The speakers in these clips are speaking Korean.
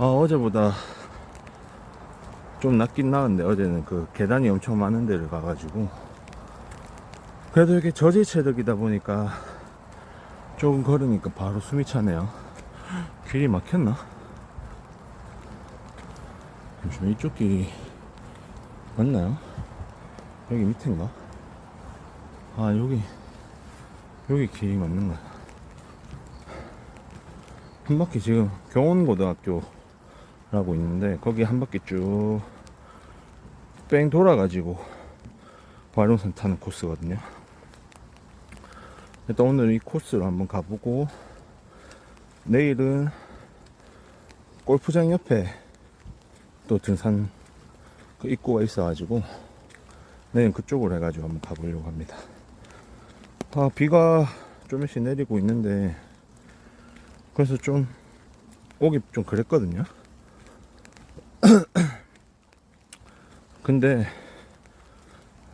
아, 어제보다 좀 낫긴 나은데 어제는 그 계단이 엄청 많은 데를 가가지고 그래도 이렇게 저질 체력이다 보니까 조금 걸으니까 바로 숨이 차네요. 길이 막혔나? 잠시만 이쪽 길이 맞나요? 여기 밑인가? 아 여기 여기 길이 맞는 거야. 한 바퀴 지금 경원고등학교 라고 있는데 거기 한 바퀴 쭉 뺑 돌아가지고 와룡산 타는 코스거든요. 일단 오늘 이 코스로 한번 가보고 내일은 골프장 옆에 또 등산 그 입구가 있어가지고 내일 그쪽으로 해가지고 한번 가보려고 합니다. 아 비가 조금씩 내리고 있는데 그래서 좀 오기 좀 그랬거든요. 근데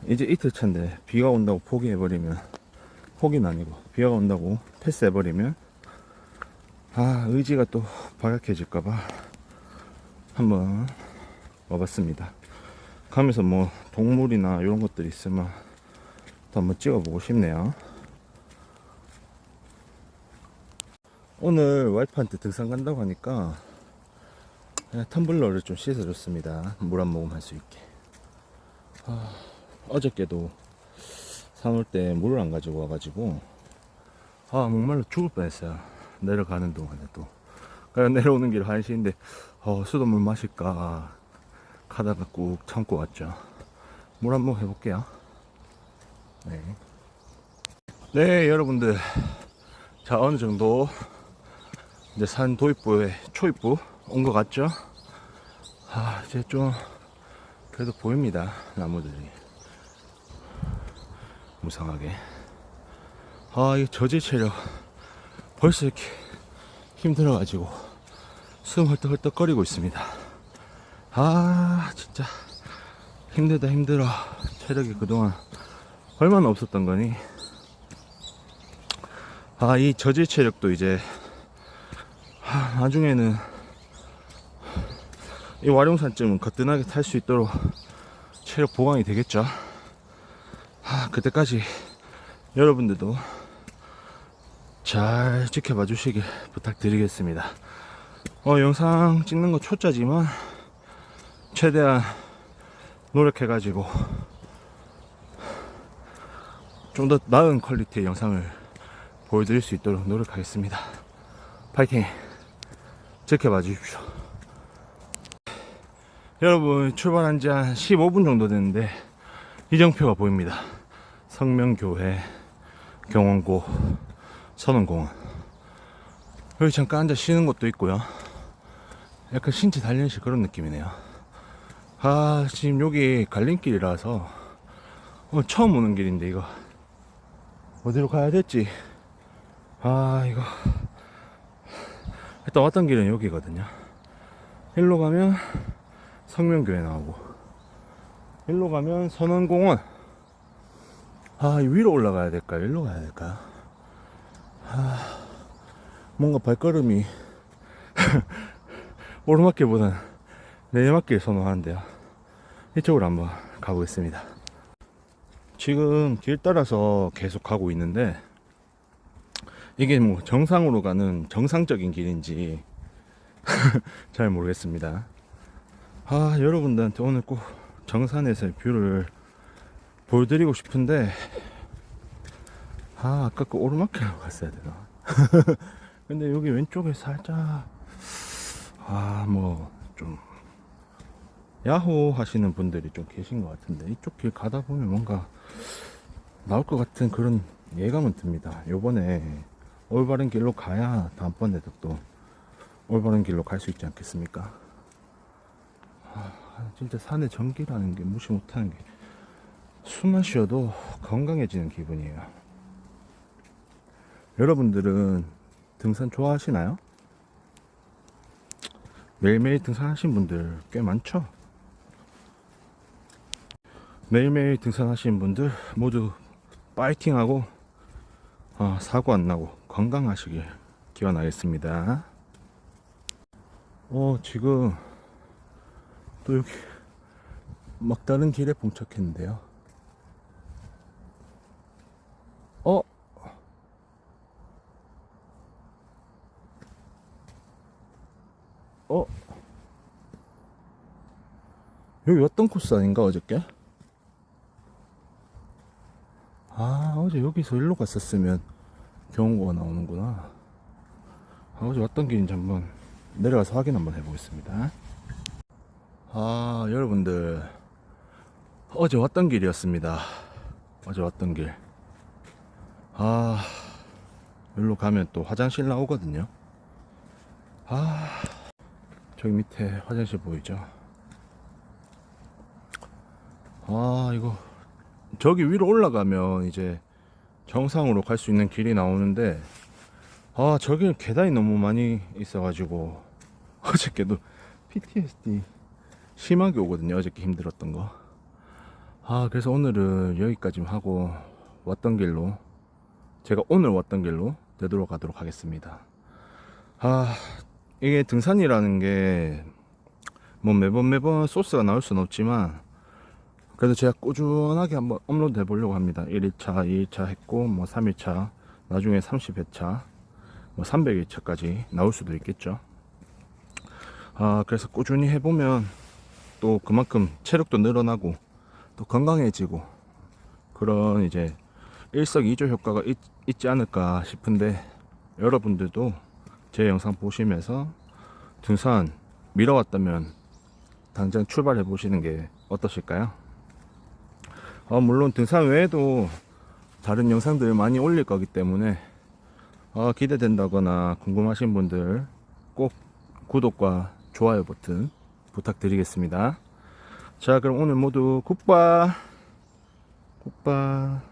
이제 이틀 차인데 비가 온다고 포기해버리면 포기는 아니고 비가 온다고 패스해버리면 아 의지가 또 박약해질까봐 한번 와봤습니다. 가면서 뭐 동물이나 이런 것들 있으면 또 한번 찍어보고 싶네요. 오늘 와이프한테 등산 간다고 하니까 텀블러를 좀 씻어줬습니다. 물 한 모금 할 수 있게. 아, 어저께도 산올 때 물을 안 가지고 와가지고 아 목말라 죽을 뻔했어요. 내려가는 동안에 또. 그냥 내려오는 길 한시인데 어, 수돗물 마실까 가다가 꾹 참고 왔죠. 물한 모금 해볼게요. 네. 네, 여러분들. 자, 어느 정도 이제 산 도입부에 초입부 온 것 같죠? 아, 이제 좀 그래도 보입니다. 나무들이. 무상하게. 아, 이 저질 체력. 벌써 이렇게 힘들어가지고 숨 헐떡헐떡거리고 있습니다. 아, 진짜 힘들다 힘들어. 체력이 그동안 얼마나 없었던 거니? 아, 이 저질 체력도 이제 하, 나중에는 이 와룡산쯤은 거뜬하게 탈 수 있도록 체력 보강이 되겠죠. 하, 그때까지 여러분들도 잘 지켜봐 주시길 부탁드리겠습니다. 어, 영상 찍는 거 초짜지만 최대한 노력해가지고 좀 더 나은 퀄리티의 영상을 보여드릴 수 있도록 노력하겠습니다. 파이팅! 지켜봐 주십시오. 여러분, 출발한 지 한 15분 정도 됐는데, 이정표가 보입니다. 성명교회, 경원고, 선원공원. 여기 잠깐 앉아 쉬는 것도 있고요. 약간 신체 단련식 그런 느낌이네요. 아, 지금 여기 갈림길이라서, 어, 처음 오는 길인데, 이거. 어디로 가야 될지. 아, 이거. 일단 왔던 길은 여기거든요. 일로 가면 성명교회 나오고, 일로 가면 선원공원. 아, 이 위로 올라가야 될까요? 일로 가야 될까요? 아, 뭔가 발걸음이 오르막길보다는 내리막길 선호하는데요. 이쪽으로 한번 가보겠습니다. 지금 길 따라서 계속 가고 있는데, 이게 뭐 정상으로 가는 정상적인 길인지 잘 모르겠습니다. 아, 여러분들한테 오늘 꼭 정산에서의 뷰를 보여드리고 싶은데, 아, 아까 그 오르막길로 갔어야 되나? 근데 여기 왼쪽에 살짝, 아, 뭐, 좀, 야호 하시는 분들이 좀 계신 것 같은데, 이쪽 길 가다 보면 뭔가 나올 것 같은 그런 예감은 듭니다. 요번에 올바른 길로 가야 다음번에도 또 올바른 길로 갈 수 있지 않겠습니까? 아, 진짜 산에 전기라는 게 무시 못하는 게 숨만 쉬어도 건강해지는 기분이에요. 여러분들은 등산 좋아하시나요? 매일매일 등산하신 분들 꽤 많죠? 매일매일 등산하시는 분들 모두 파이팅하고 어, 사고 안 나고 건강하시길 기원하겠습니다. 어, 지금 또 여기 막다른 길에 봉착했는데요. 어? 어? 여기 왔던 코스 아닌가 어저께? 아 어제 여기서 일로 갔었으면 경호가 나오는구나 아, 어제 왔던 길인지 한번 내려가서 확인 한번 해보겠습니다 아 여러분들. 어제 왔던 길이었습니다. 어제 왔던 길 아 여기로 가면 또 화장실 나오거든요. 아 저기 밑에 화장실 보이죠? 아 이거 저기 위로 올라가면 이제 정상으로 갈 수 있는 길이 나오는데 아 저기는 계단이 너무 많이 있어가지고 어저께도 PTSD 심하게 오거든요 어저께 힘들었던 거 아 그래서 오늘은 여기까지 하고 왔던 길로 제가 오늘 왔던 길로 되돌아가도록 하겠습니다 아 이게 등산이라는 게 뭐 매번 매번 소스가 나올 수는 없지만 그래도 제가 꾸준하게 한번 업로드 해보려고 합니다. 1일차, 2일차 했고, 뭐 3일차, 나중에 30회차, 뭐 300일차까지 나올 수도 있겠죠. 아, 그래서 꾸준히 해보면 또 그만큼 체력도 늘어나고 또 건강해지고 그런 이제 일석이조 효과가 있, 있지 않을까 싶은데 여러분들도 제 영상 보시면서 등산 미뤄왔다면 당장 출발해 보시는 게 어떠실까요? 어, 물론 등산 외에도 다른 영상들을 많이 올릴 거기 때문에 어, 기대된다거나 궁금하신 분들 꼭 구독과 좋아요 버튼 부탁드리겠습니다. 자, 그럼 오늘 모두 굿바 굿바